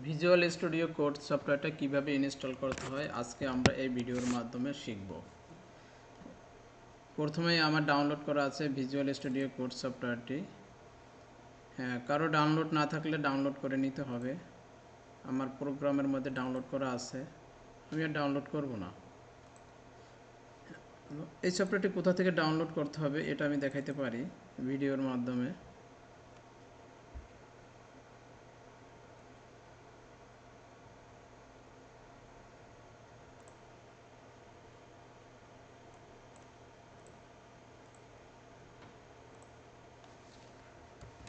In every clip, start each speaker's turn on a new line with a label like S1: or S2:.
S1: Visual studio code সফটওয়্যারটা কীভাবে install করতে হয়, আজকে আমরা এই ভিডিওর মাধ্যমে শিখব। প্রথমেই আমার ডাউনলোড করা আছে ভিজুয়াল স্টুডিও কোড সফটওয়্যারটি হ্যাঁ কারও ডাউনলোড না থাকলে ডাউনলোড করে নিতে হবে। আমার প্রোগ্রামের মধ্যে ডাউনলোড করা আছে। আমি আর ডাউনলোড করব না। এই সফটওয়্যারটি কোথা থেকে ডাউনলোড করতে হবে, এটা আমি দেখাইতে পারি ভিডিওর মাধ্যমে।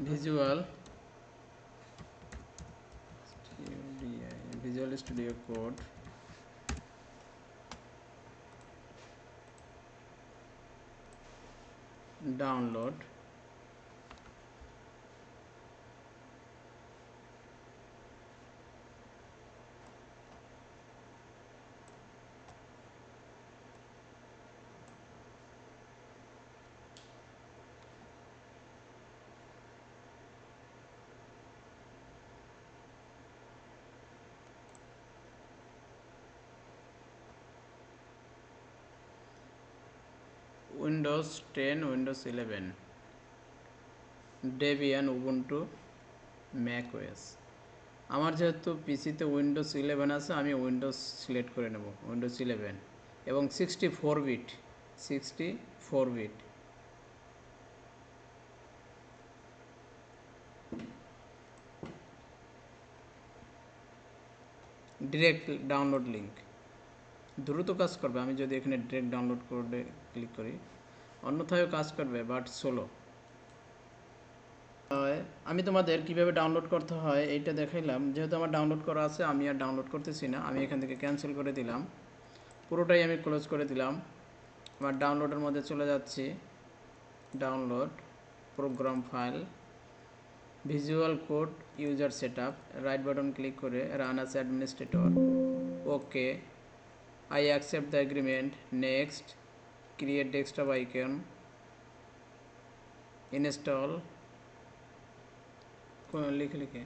S1: Visual visual studio code. Download Windows ten Windows eleven Debian Ubuntu Mac OS আমার যেহেতু পিসিতে উইন্ডোজ ইলেভেন আছে, আমি উইন্ডোজ সিলেক্ট করে নেব উইন্ডোজ ইলেভেন এবং sixty four bit sixty four bit direct download link দ্রুত কাজ করবে, আমি যদি এখানে ডিরেক্ট ডাউনলোড করে ক্লিক করি। অন্যথায়ও কাজ করবে বাট সোলো আমি তোমাদের কীভাবে ডাউনলোড করতে হয় এইটা দেখাইলাম। যেহেতু আমার ডাউনলোড করা আছে আমি আর ডাউনলোড করতেছি না। আমি এখান থেকে ক্যান্সেল করে দিলাম। পুরোটাই আমি ক্লোজ করে দিলাম। আমার ডাউনলোডের মধ্যে চলে যাচ্ছি। Download program file visual code user set up right button click করে run as administrator okay I accept the agreement Next, create desktop icon. Install. লিখে লিখে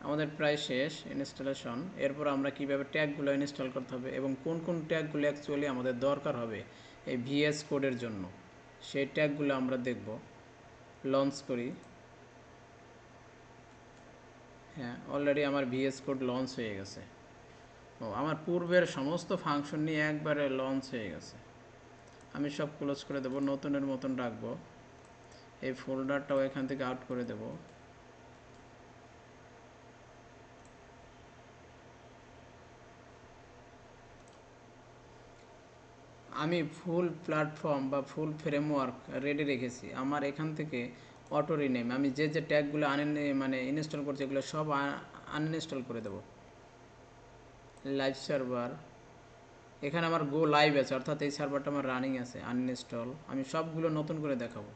S1: আমাদের প্রায় শেষ ইনস্টলেশন এরপর আমরা কীভাবে ট্যাগগুলো ইনস্টল করতে হবে এবং কোন কোন ট্যাগগুলো অ্যাকচুয়ালি আমাদের দরকার হবে এই ভিএস কোডের জন্য সেই ট্যাগগুলো আমরা দেখব লঞ্চ করি হ্যাঁ অলরেডি আমার ভিএস কোড লঞ্চ হয়ে গেছে ও, আমার পূর্বের সমস্ত ফাংশন নিয়ে একবারে লঞ্চ হয়ে গেছে। আমি সব ক্লোজ করে দেবো, নতুনের মতন রাখব। এই ফোল্ডারটাও এখান থেকে আউট করে দেব। আমি ফুল প্ল্যাটফর্ম বা ফুল ফ্রেমওয়ার্ক রেডি রেখেছি। আমার এখান থেকে অটো রিনেম আমি যে যে ট্যাগগুলো আন মানে ইনস্টল করছি, এগুলো সব আনইনস্টল করে দেবো। লাইভ সার্ভার এখানে আমার গো লাইভ আছে, অর্থাৎ এই সার্ভারটা আমার রানিং আছে আনইনস্টল আমি সবগুলো নতুন করে দেখাবো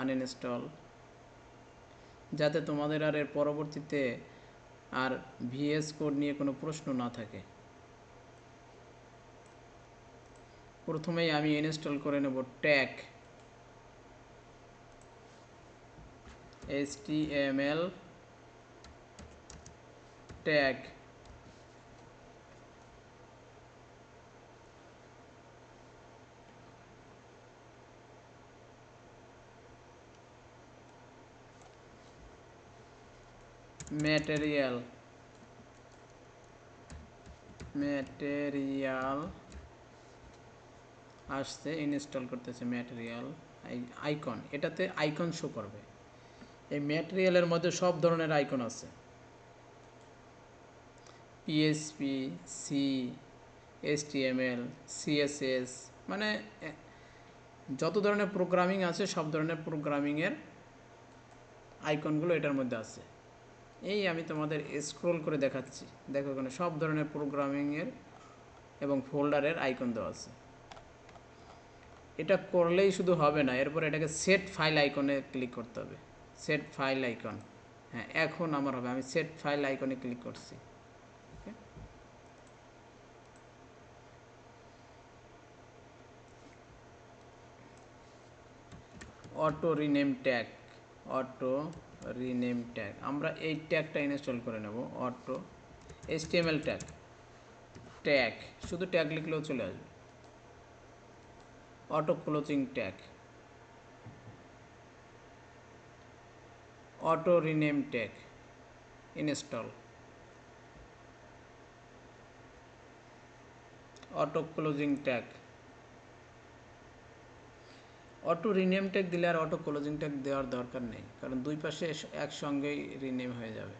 S1: আনইনস্টল যাতে তোমাদের আর এর পরবর্তীতে আর ভিএস কোড নিয়ে কোনো প্রশ্ন না থাকে। প্রথমেই আমি ইনস্টল করে নেব ট্যাগ এল ট্যাগ ম্যাটেরিয়াল ম্যাটেরিয়াল আসছে ইনস্টল করতেছে ম্যাটেরিয়াল আইকন এটাতে আইকন শো করবে। এই ম্যাটেরিয়ালের মধ্যে সব ধরনের আইকন আছে। পিএসপি সি এসটিএমএল সিএসএস মানে যত ধরনের প্রোগ্রামিং আছে, সব ধরনের প্রোগ্রামিংয়ের আইকনগুলো এটার মধ্যে আছে। এই আমি তোমাদের স্ক্রোল করে দেখাচ্ছি। দেখো এখানে সব ধরনের প্রোগ্রামিংয়ের এবং ফোল্ডারের আইকন দেওয়া আছে। এটা করলেই শুধু হবে না, এরপর এটাকে সেট ফাইল আইকনে ক্লিক করতে হবে। সেট ফাইল আইকন হ্যাঁ এখন আমার হবে। আমি সেট ফাইল আইকনে ক্লিক করছি। Auto rename tag auto rename tag আমরা এই ট্যাগটা ইনস্টল করে নেব অটো এইচটিএমএল ট্যাগ ট্যাগ শুধু ট্যাগ লিখলেও চলে আসবে। Auto closing tag auto rename tag install auto closing tag auto rename tag দিলে আর অটো ক্লোজিং ট্যাগ দেওয়ার দরকার নেই, কারণ দুই পাশে একসঙ্গেই রিনেম হয়ে যাবে।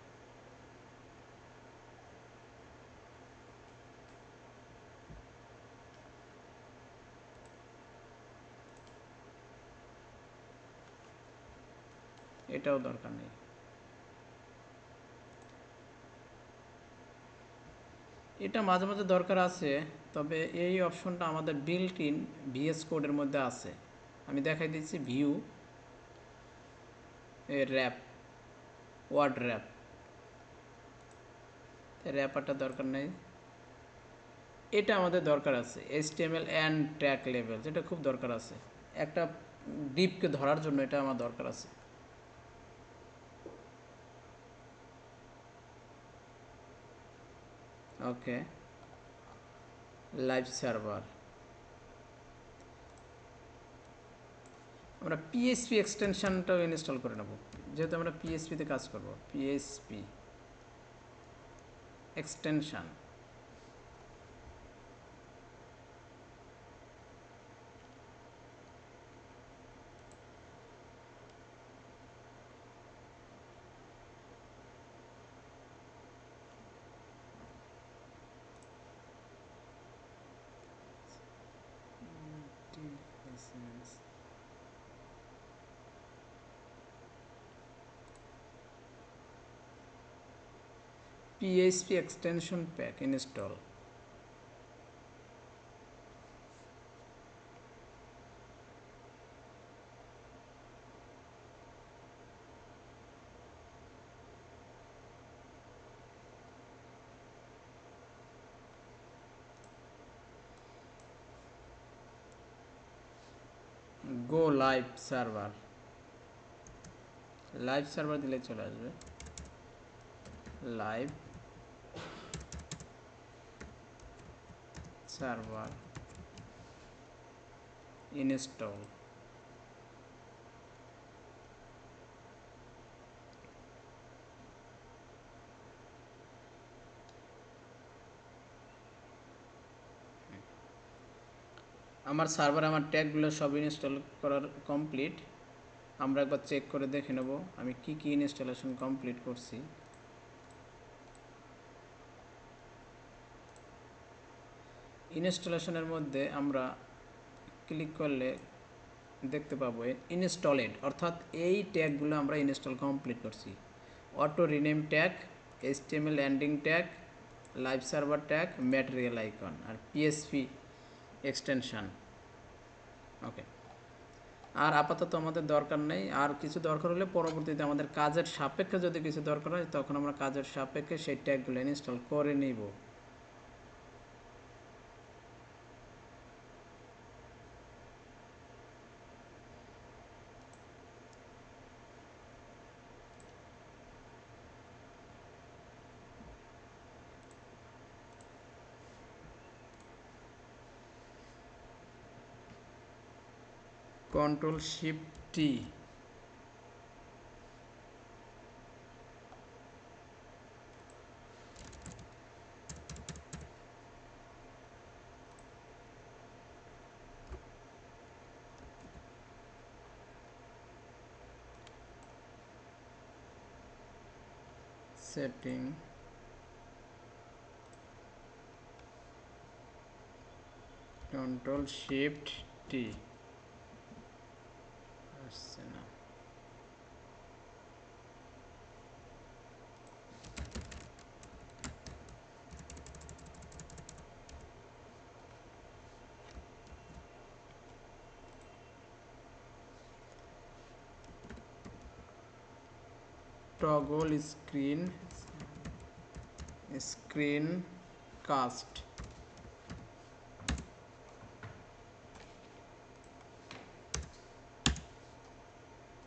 S1: এটাও দরকার নেই। এটা মাঝে মাঝে দরকার আছে, তবে এই অপশনটা আমাদের বিল্ট ইন ভিএস কোডের মধ্যে আছে। আমি দেখাই দিচ্ছি ভিউ র্যাপ ওয়ার্ড র্যাপ র্যাপারটা দরকার নেই। এটা আমাদের দরকার আছে এইচটিএমএল অ্যান্ড ট্র্যাক লেভেল যেটা খুব দরকার আছে। একটা ডিপকে ধরার জন্য এটা আমার দরকার আছে। ওকে লাইভ সার্ভার আমরা পিএসপি এক্সটেনশানটাও ইনস্টল করে নেব। যেহেতু আমরা পিএসপিতে কাজ করব PSP extension PHP extension pack install go live server live server দিলে চলে আসবে লাইভ server install. আমার সার্ভার আমার ট্যাগগুলো সব ইনস্টল করার কমপ্লিট আমরা একবার চেক করে দেখে নেব আমি কি কি ইনস্টলেশন কমপ্লিট করছি। ইনস্টলেশনের মধ্যে আমরা ক্লিক করলে দেখতে পাবো ইনস্টলেড, অর্থাৎ এই ট্যাগগুলো আমরা ইনস্টল কমপ্লিট করছি। Auto rename tag, HTML landing tag, live server tag, material icon আর পিএসপি এক্সটেনশান। ওকে। আর আপাতত আমাদের দরকার নেই। আর কিছু দরকার হলে পরবর্তীতে আমাদের কাজের সাপেক্ষে যদি কিছু দরকার হয়, তখন আমরা কাজের সাপেক্ষে সেই ট্যাগগুলো ইনস্টল করে নিব। Shift T setting control shift T sooner. toggle screen screen cast